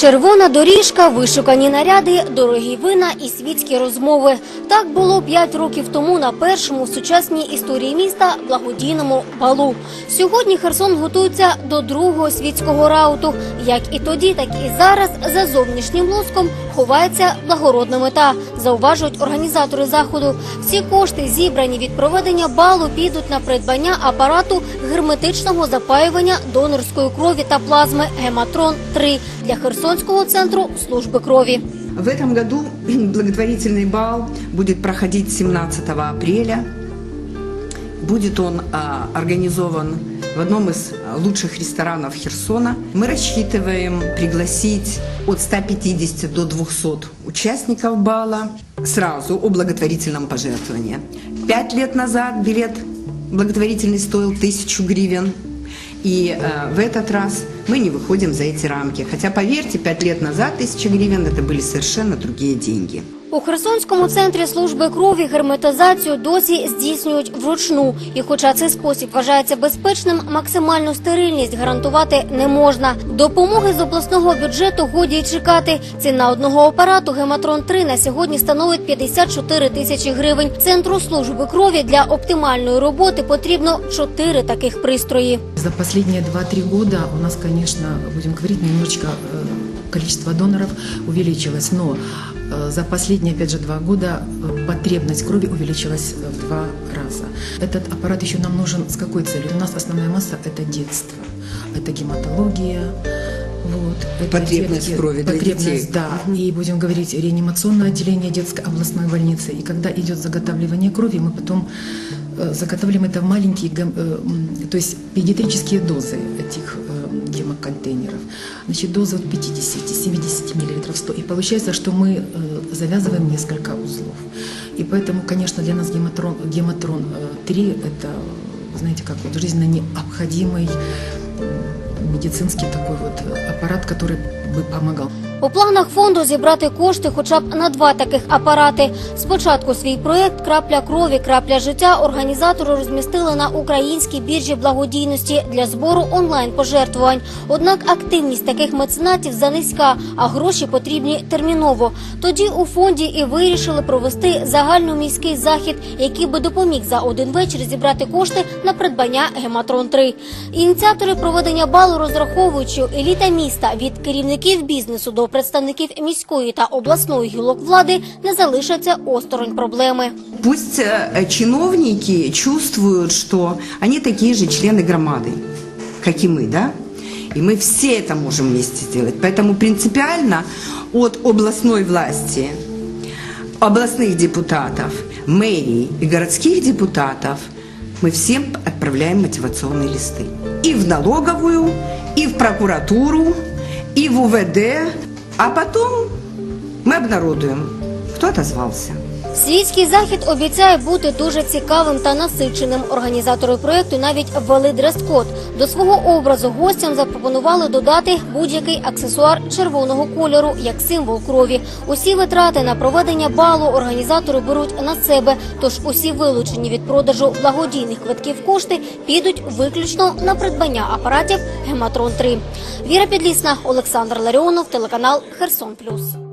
Червона доріжка, вишукані наряди, дорогі вина і світські розмови. Так було п'ять років тому на першому в сучасній історії міста благодійному балу. Сьогодні Херсон готується до другого світського рауту. Як і тоді, так і зараз за зовнішнім лоском ховається благородна мета. Зауважують організатори заходу. Всі кошти, зібрані від проведення балу, підуть на придбання апарату герметичного запаювання донорської крові та плазми Гематрон 3 для Херсонського центру служби крові. В этом году благотворительный бал будет проходить 17 апреля. Будет он а, организован в одном из лучших ресторанов Херсона. Мы рассчитываем пригласить от 150 до 200 участников бала сразу о благотворительном пожертвовании. Пять лет назад билет благотворительный стоил 1000 гривен. И э, в этот раз мы не выходим за эти рамки. Хотя, поверьте, пять лет назад 1000 гривен это были совершенно другие деньги. У Херсонському центрі служби крові герметизацію досі здійснюють вручну. І хоча цей спосіб вважається безпечним, максимальну стерильність гарантувати не можна. Допомоги з обласного бюджету годі й чекати. Ціна одного апарату Гематрон 3 на сьогодні становить 54 тисячі гривень. Центру служби крові для оптимальної роботи потрібно 4 таких пристрої. За последние 2-3 года у нас, конечно, будем говорить, немножечко э, количество доноров увеличилось, но за последние, опять же, два года э, потребность крови увеличилась э, в два раза. Этот аппарат еще нам нужен с какой целью? У нас основная масса – это детство, это гематология, вот, Потребность в крови для потребность, детей. да, и будем говорить реанимационное отделение детской областной больницы. И когда идет заготавливание крови, мы потом э, заготавливаем это в маленькие, э, то есть педиатрические дозы этих э, гемоконтейнеров. Значит, доза от 50-70 мл 100. И получается, что мы э, завязываем несколько узлов. И поэтому, конечно, для нас гематрон, гематрон э, 3 это, знаете, как вот жизненно необходимый м, медицинский такой вот э, аппарат, который бы помогал. У планах фонду зібрати кошти хоча б на два таких апарати. Спочатку свій проєкт Крапля крові, крапля життя організатори розмістили на українській біржі благодійності для збору онлайн пожертвувань. Однак активність таких меценатів занизька, а гроші потрібні терміново. Тоді у фонді і вирішили провести загальноміський захід, який би допоміг за один вечір зібрати кошти на придбання Гематрон 3 Ініціатори проведення балу розраховують, що еліта міста від керівників бізнесу до представників міської та обласної гілок влади не залишаться осторонь проблеми. Пусть э, чиновники чувствуют, что они такие же члены громады, как и мы, да? И мы все это можем вместе сделать. Поэтому принципиально от областной власти, областных депутатов, мэрий и городских депутатов мы всем отправляем мотивационные листы. И в налоговую, и в прокуратуру, и в УВД. А потом мы обнародуем, кто отозвался. Світський захід обіцяє бути дуже цікавим та насиченим. Організатори проєкту навіть ввели дрес-код. До свого образу гостям запропонували додати будь-який аксесуар червоного кольору як символ крові. Усі витрати на проведення балу організатори беруть на себе. Тож усі вилучені від продажу благодійних квитків кошти підуть виключно на придбання апаратів Гематрон 3 Віра Підлісна, Олександр Ларіонов, телеканал Херсон Плюс.